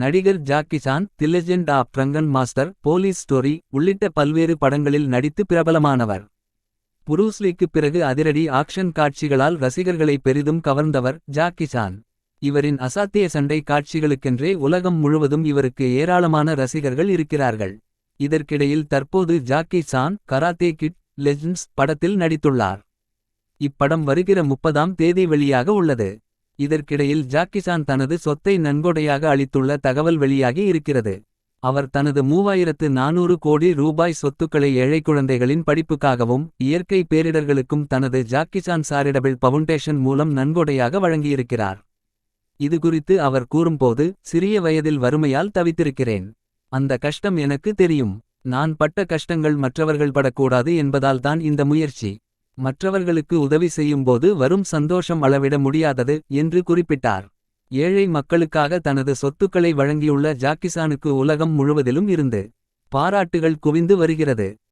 நடிகர் Jackie Chan The Legend of Drunken Master Police Story உள்ளிட்ட பல்வேறு படங்களில் நடித்து பிரபலமானவர். புரூஸ்லிக்கு பிறகு அதிரடி ஆக்ஷன் காட்சிகளால் ரசிகர்களை பெரிதும் கவர்ந்தவர் ஜாக்கி சான். இவரின் அசாத்திய சண்டை காட்சிகளுக்கென்றே உலகம் முழுவதும் இவருக்கு ஏராளமான ரசிகர்கள் இருக்கிறார்கள். இதற்கிடையில் தற்போது Jackie Chan Karate Kid Legends படத்தில் நடித்துள்ளார். இப்படம் வருகிற முப்பதாம் தேதி வெளியாக உள்ளது. இதற்கிடையில் ஜாக்கிசான் தனது சொத்தை நன்கொடையாக அளித்துள்ள தகவல் வெளியாகி இருக்கிறது. அவர் தனது மூவாயிரத்து நானூறு கோடி ரூபாய் சொத்துக்களை ஏழை குழந்தைகளின் படிப்புக்காகவும் இயற்கை பேரிடர்களுக்கும் தனது ஜாக்கிசான் சாரிடபிள் பவுண்டேஷன் மூலம் நன்கொடையாக வழங்கியிருக்கிறார். இதுகுறித்து அவர் கூறும்போது சிறிய வயதில் வறுமையால் தவித்திருக்கிறேன். அந்த கஷ்டம் எனக்கு தெரியும். நான் பட்ட கஷ்டங்கள் மற்றவர்கள் படக்கூடாது என்பதால்தான் இந்த முயற்சி. மற்றவர்களுக்கு உதவி செய்யும்போது வரும் சந்தோஷம் அளவிட முடியாதது என்று குறிப்பிட்டார். ஏழை மக்களுக்காக தனது சொத்துக்களை வழங்கியுள்ள ஜாக்கிசானுக்கு உலகம் முழுவதிலும் இருந்து பாராட்டுகள் குவிந்து வருகிறது.